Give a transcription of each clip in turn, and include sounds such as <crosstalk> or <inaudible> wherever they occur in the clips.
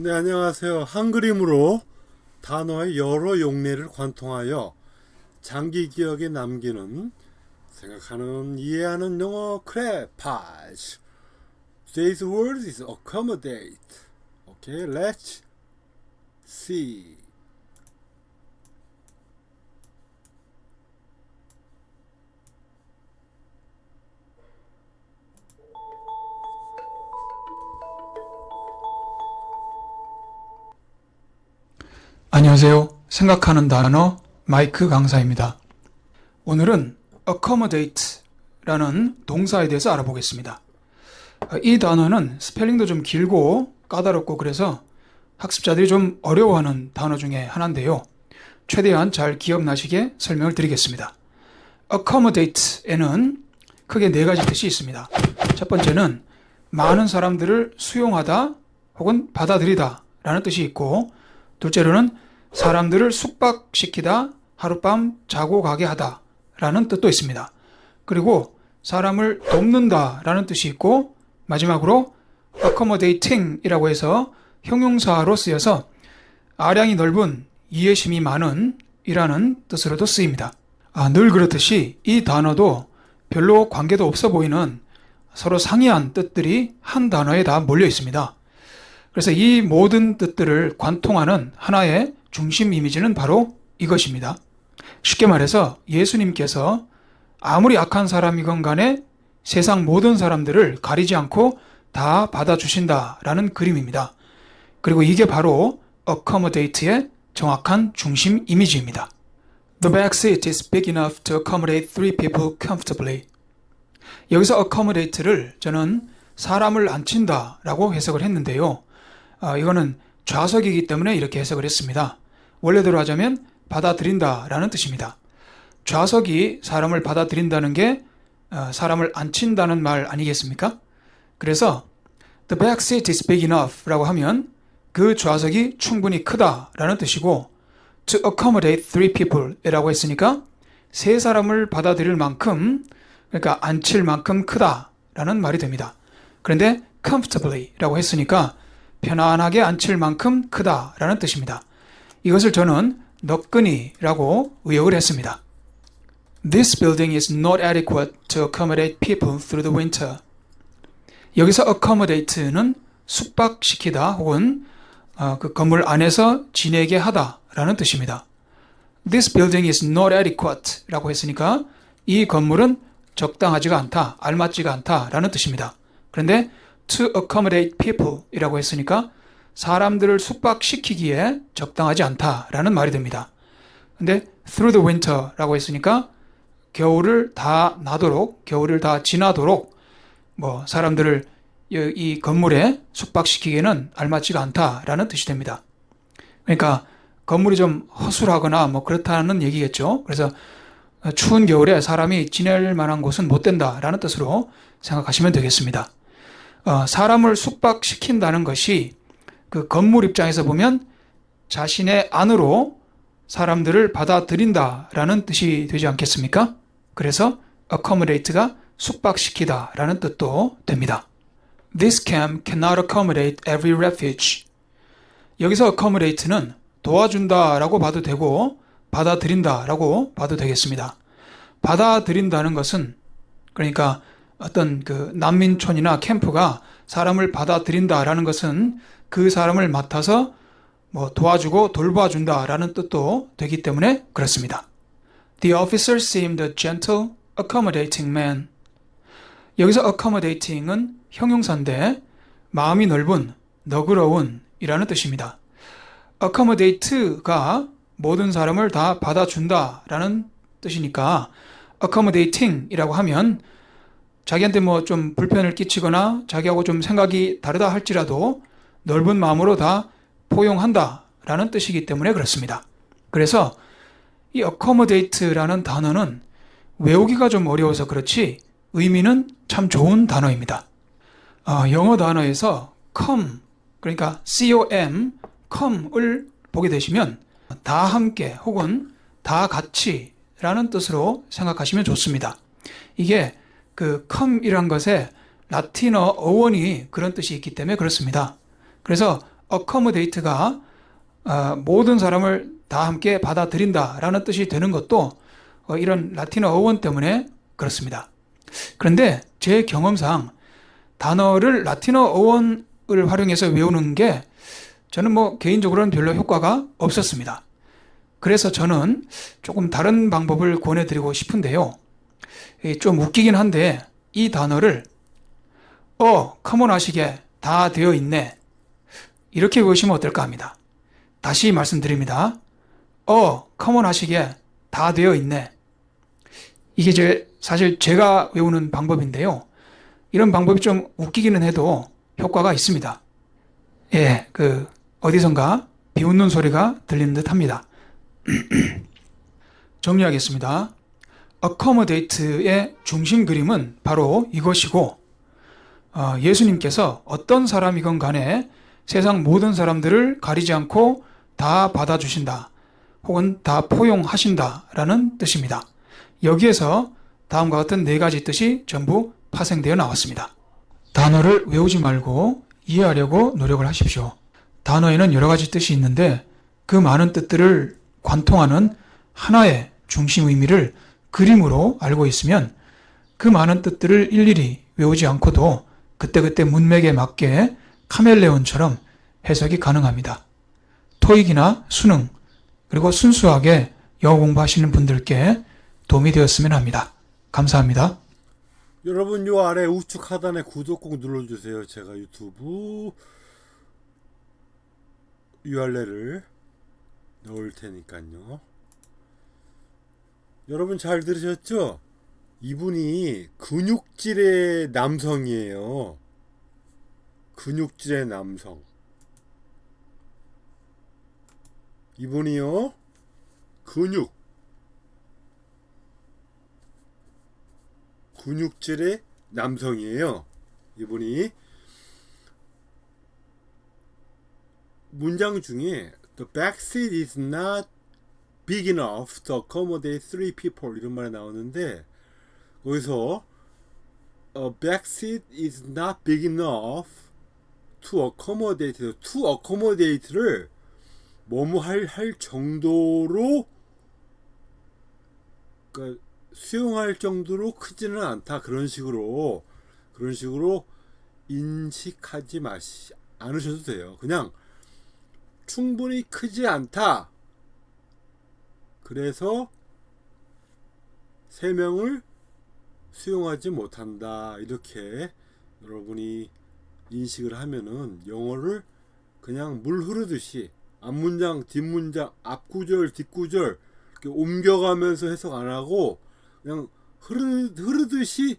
네, 안녕하세요. 한 그림으로 단어의 여러 용례를 관통하여 장기 기억에 남기는 생각하는 이해하는 영어 크레파즈. Today's word is accommodate. Okay, let's see. 안녕하세요. 생각하는 단어 마이크 강사입니다. 오늘은 accommodate라는 동사에 대해서 알아보겠습니다. 이 단어는 스펠링도 좀 길고 까다롭고 그래서 학습자들이 좀 어려워하는 단어 중에 하나인데요. 최대한 잘 기억나시게 설명을 드리겠습니다. accommodate에는 크게 네 가지 뜻이 있습니다. 첫 번째는 많은 사람들을 수용하다 혹은 받아들이다 라는 뜻이 있고 둘째로는 사람들을 숙박시키다, 하룻밤 자고 가게 하다 라는 뜻도 있습니다. 그리고 사람을 돕는다 라는 뜻이 있고 마지막으로 accommodating 이라고 해서 형용사로 쓰여서 아량이 넓은 이해심이 많은 이라는 뜻으로도 쓰입니다. 아, 늘 그렇듯이 이 단어도 별로 관계도 없어 보이는 서로 상이한 뜻들이 한 단어에 다 몰려 있습니다. 그래서 이 모든 뜻들을 관통하는 하나의 중심 이미지는 바로 이것입니다. 쉽게 말해서 예수님께서 아무리 악한 사람이건 간에 세상 모든 사람들을 가리지 않고 다 받아주신다라는 그림입니다. 그리고 이게 바로 accommodate의 정확한 중심 이미지입니다. The back seat is big enough to accommodate three people comfortably. 여기서 accommodate를 저는 사람을 앉힌다라고 해석을 했는데요. 아, 이거는 좌석이기 때문에 이렇게 해석을 했습니다. 원래대로 하자면 받아들인다라는 뜻입니다. 좌석이 사람을 받아들인다는 게 어, 사람을 앉힌다는 말 아니겠습니까? 그래서 the back seat is big enough 라고 하면 그 좌석이 충분히 크다라는 뜻이고 to accommodate three people 이라고 했으니까 세 사람을 받아들일 만큼 그러니까 앉힐 만큼 크다라는 말이 됩니다. 그런데 comfortably 라고 했으니까 편안하게 앉힐 만큼 크다라는 뜻입니다. 이것을 저는 너끈이라고 의역을 했습니다. This building is not adequate to accommodate people through the winter. 여기서 accommodate는 숙박시키다 혹은 어, 그 건물 안에서 지내게 하다라는 뜻입니다. This building is not adequate 라고 했으니까 이 건물은 적당하지가 않다, 알맞지가 않다라는 뜻입니다. 그런데 to accommodate people 이라고 했으니까 사람들을 숙박시키기에 적당하지 않다라는 말이 됩니다. 근데 through the winter 라고 했으니까 겨울을 다 나도록, 겨울을 다 지나도록 뭐 사람들을 이- 이 건물에 숙박시키기에는 알맞지가 않다라는 뜻이 됩니다. 그러니까 건물이 좀 허술하거나 뭐 그렇다는 얘기겠죠. 그래서 추운 겨울에 사람이 지낼 만한 곳은 못 된다라는 뜻으로 생각하시면 되겠습니다. 어, 사람을 숙박시킨다는 것이 그 건물 입장에서 보면 자신의 안으로 사람들을 받아들인다라는 뜻이 되지 않겠습니까? 그래서 accommodate가 숙박시키다라는 뜻도 됩니다. This camp cannot accommodate every refuge. 여기서 accommodate는 도와준다라고 봐도 되고 받아들인다라고 봐도 되겠습니다. 받아들인다는 것은 그러니까 어떤 그 난민촌이나 캠프가 사람을 받아들인다라는 것은 그 사람을 맡아서 뭐 도와주고 돌봐준다라는 뜻도 되기 때문에 그렇습니다. The officer seemed a gentle, accommodating man. 여기서 accommodating은 형용사인데 마음이 넓은, 너그러운 이라는 뜻입니다. accommodate가 모든 사람을 다 받아준다라는 뜻이니까 accommodating 이라고 하면 자기한테 뭐 좀 불편을 끼치거나 자기하고 좀 생각이 다르다 할지라도 넓은 마음으로 다 포용한다 라는 뜻이기 때문에 그렇습니다. 그래서 이 accommodate라는 단어는 외우기가 좀 어려워서 그렇지 의미는 참 좋은 단어입니다. 아, 영어 단어에서 come 그러니까 com come을 보게 되시면 다 함께 혹은 다 같이라는 뜻으로 생각하시면 좋습니다. 이게 그 come이란 것에 라틴어 어원이 그런 뜻이 있기 때문에 그렇습니다. 그래서 accommodate가 어, 모든 사람을 다 함께 받아들인다라는 뜻이 되는 것도 어, 이런 라틴어 어원 때문에 그렇습니다. 그런데 제 경험상 단어를 라틴어 어원을 활용해서 외우는 게 저는 뭐 개인적으로는 별로 효과가 없었습니다. 그래서 저는 조금 다른 방법을 권해드리고 싶은데요. 이좀 웃기긴 한데 이 단어를 어, 커먼하시게 다 되어 있네. 이렇게 외우시면 어떨까 합니다. 다시 말씀드립니다. 어, 커먼하시게 다 되어 있네. 이게 제, 사실 제가 외우는 방법인데요. 이런 방법이 좀 웃기기는 해도 효과가 있습니다. 예, 그, 어디선가 비웃는 소리가 들리는 듯 합니다. <clears throat> 정리하겠습니다. Accommodate의 중심 그림은 바로 이것이고, 어, 예수님께서 어떤 사람이건 간에 세상 모든 사람들을 가리지 않고 다 받아주신다. 혹은 다 포용하신다라는 뜻입니다. 여기에서 다음과 같은 네 가지 뜻이 전부 파생되어 나왔습니다. 단어를 외우지 말고 이해하려고 노력을 하십시오. 단어에는 여러 가지 뜻이 있는데 그 많은 뜻들을 관통하는 하나의 중심 의미를 그림으로 알고 있으면 그 많은 뜻들을 일일이 외우지 않고도 그때그때 문맥에 맞게 카멜레온처럼 해석이 가능합니다. 토익이나 수능, 그리고 순수하게 영어 공부하시는 분들께 도움이 되었으면 합니다. 감사합니다. 여러분 요 아래 우측 하단에 구독 꼭 눌러주세요. 제가 유튜브 URL을 넣을 테니까요. 여러분 잘 들으셨죠? 이분이 근육질의 남성이에요. 근육질의 남성. 이분이요. 근육. 근육질의 남성이에요. 이분이 문장 중에 The back seat is not big enough to accommodate three people 이런 말이 나오는데 거기서 A back seat is not big enough to accommodate to accommodate를 뭐뭐 할, 할 정도로 그러니까 수용할 정도로 크지는 않다 그런 식으로 그런 식으로 인식하지 마시 않으셔도 돼요. 그냥 충분히 크지 않다. 그래서 세 명을 수용하지 못한다. 이렇게 여러분이 인식을 하면은 영어를 그냥 물 흐르듯이 앞문장, 뒷문장, 앞구절, 뒷구절 옮겨가면서 해석 안 하고 그냥 흐르, 흐르듯이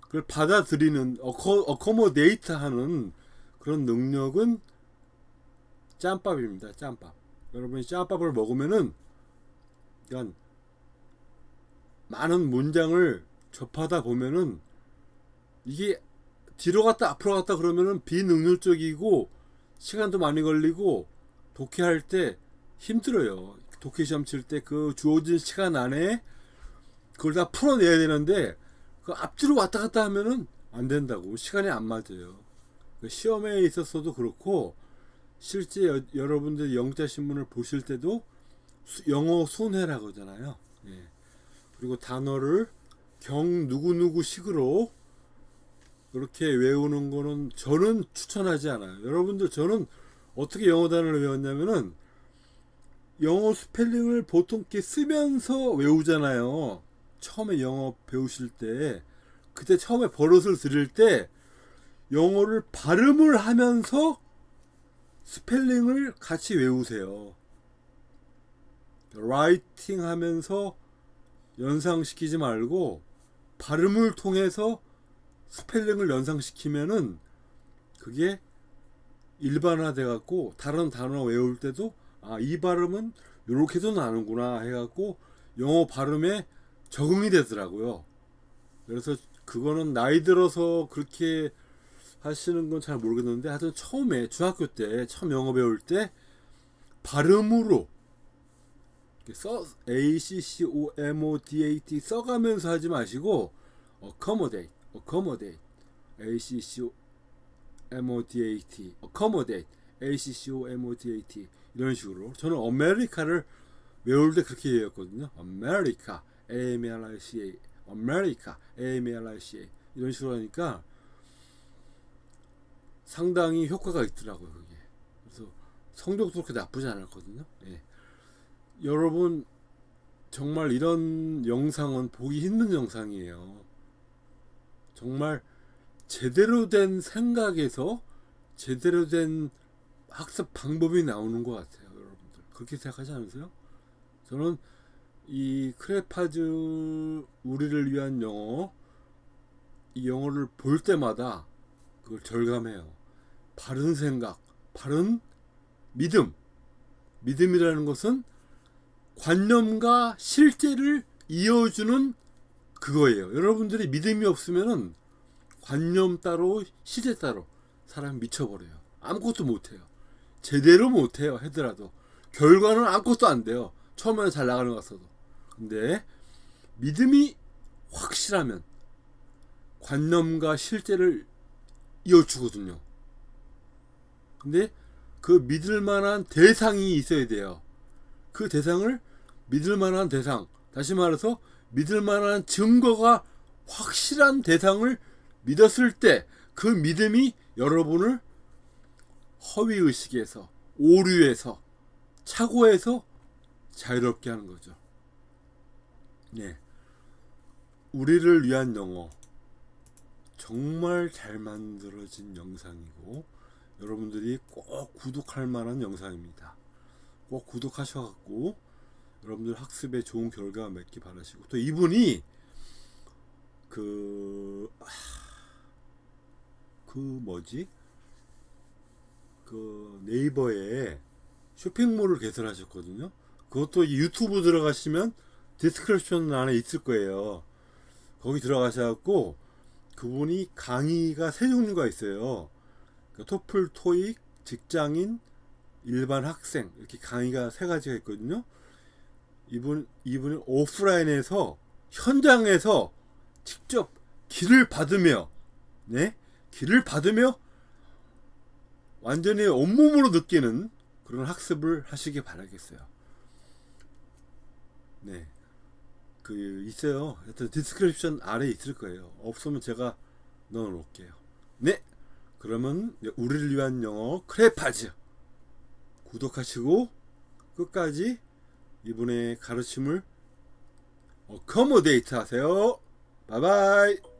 그걸 받아들이는 어커, 어커모데이트 하는 그런 능력은 짬밥입니다. 짬밥. 여러분이 짬밥을 먹으면은 그러니까 많은 문장을 접하다 보면은 이게 뒤로 갔다 앞으로 갔다 그러면은 비능률적이고 시간도 많이 걸리고 독해할 때 힘들어요. 독해 시험 칠 때 그 주어진 시간 안에 그걸 다 풀어내야 되는데 그 앞뒤로 왔다 갔다 하면은 안 된다고 시간이 안 맞아요. 그 시험에 있었어도 그렇고 실제 여, 여러분들 영자 신문을 보실 때도 수- 영어 손해라고 하잖아요. 예. 그리고 단어를 경 누구 누구 식으로 그렇게 외우는 거는 저는 추천하지 않아요. 여러분들 저는 어떻게 영어 단어를 외웠냐면은 영어 스펠링을 보통 이렇게 쓰면서 외우잖아요. 처음에 영어 배우실 때 그때 처음에 버릇을 들일 때 영어를 발음을 하면서 스펠링을 같이 외우세요. 라이팅 하면서 연상시키지 말고 발음을 통해서 스펠링을 연상시키면은 그게 일반화돼 갖고 다른 단어 외울 때도 아 이 발음은 요렇게도 나는구나 해 갖고 영어 발음에 적응이 되더라고요. 그래서 그거는 나이 들어서 그렇게 하시는 건 잘 모르겠는데 하여튼 처음에 중학교 때 처음 영어 배울 때 발음으로 써 A C C O M O D A T 써가면서 하지 마시고 accommodate, accommodate, A C C O M O D A T, accommodate, A C C O M O T A T 이런 식으로 저는 아메리카를 외울 때 그렇게 외웠거든요. 아메리카 A M R I C A 아메리카 A M R I C A 이런 식으로 하니까 상당히 효과가 있더라고요. 그게 그래서 성적도 그렇게 나쁘지 않았거든요. 예. 여러분 정말 이런 영상은 보기 힘든 영상이에요. 정말 제대로 된 생각에서 제대로 된 학습 방법이 나오는 것 같아요, 여러분들. 그렇게 생각하지 않으세요? 저는 이 크레파즈 우리를 위한 영어 이 영어를 볼 때마다 그걸 절감해요. 바른 생각, 바른 믿음. 믿음이라는 것은 관념과 실제를 이어주는 그거예요. 여러분들이 믿음이 없으면은 관념 따로 시제 따로 사람 미쳐버려요. 아무것도 못해요. 제대로 못해요. 하더라도 결과는 아무것도 안 돼요. 처음에는 잘 나가는 것 같아도. 근데 믿음이 확실하면 관념과 실제를 이어주거든요. 근데 그 믿을 만한 대상이 있어야 돼요. 그 대상을 믿을 만한 대상, 다시 말해서 믿을 만한 증거가 확실한 대상을 믿었을 때 그 믿음이 여러분을 허위 의식에서 오류에서 착오에서 자유롭게 하는 거죠. 네. 우리를 위한 영어 정말 잘 만들어진 영상이고 여러분들이 꼭 구독할 만한 영상입니다. 꼭 구독하셔갖고 여러분들 학습에 좋은 결과 맺기 바라시고 또 이분이 그, 아, 그 뭐지? 그 네이버에 쇼핑몰을 개설하셨거든요. 그것도 이 유튜브 들어가시면 디스크립션 안에 있을 거예요. 거기 들어가셔갖고 그분이 강의가 세 종류가 있어요. 그 토플, 토익, 직장인, 일반 학생 이렇게 강의가 세 가지가 있거든요. 이분 이분은 오프라인에서 현장에서 직접 길을 받으며 네 길을 받으며 완전히 온몸으로 느끼는 그런 학습을 하시길 바라겠어요. 네. 그 있어요. 하여튼 디스크립션 아래 있을 거예요. 없으면 제가 넣어 놓을게요. 네. 그러면 우리를 위한 영어 크레파즈 구독하시고 끝까지 이분의 가르침을 어커모데이트 하세요. 바이바이.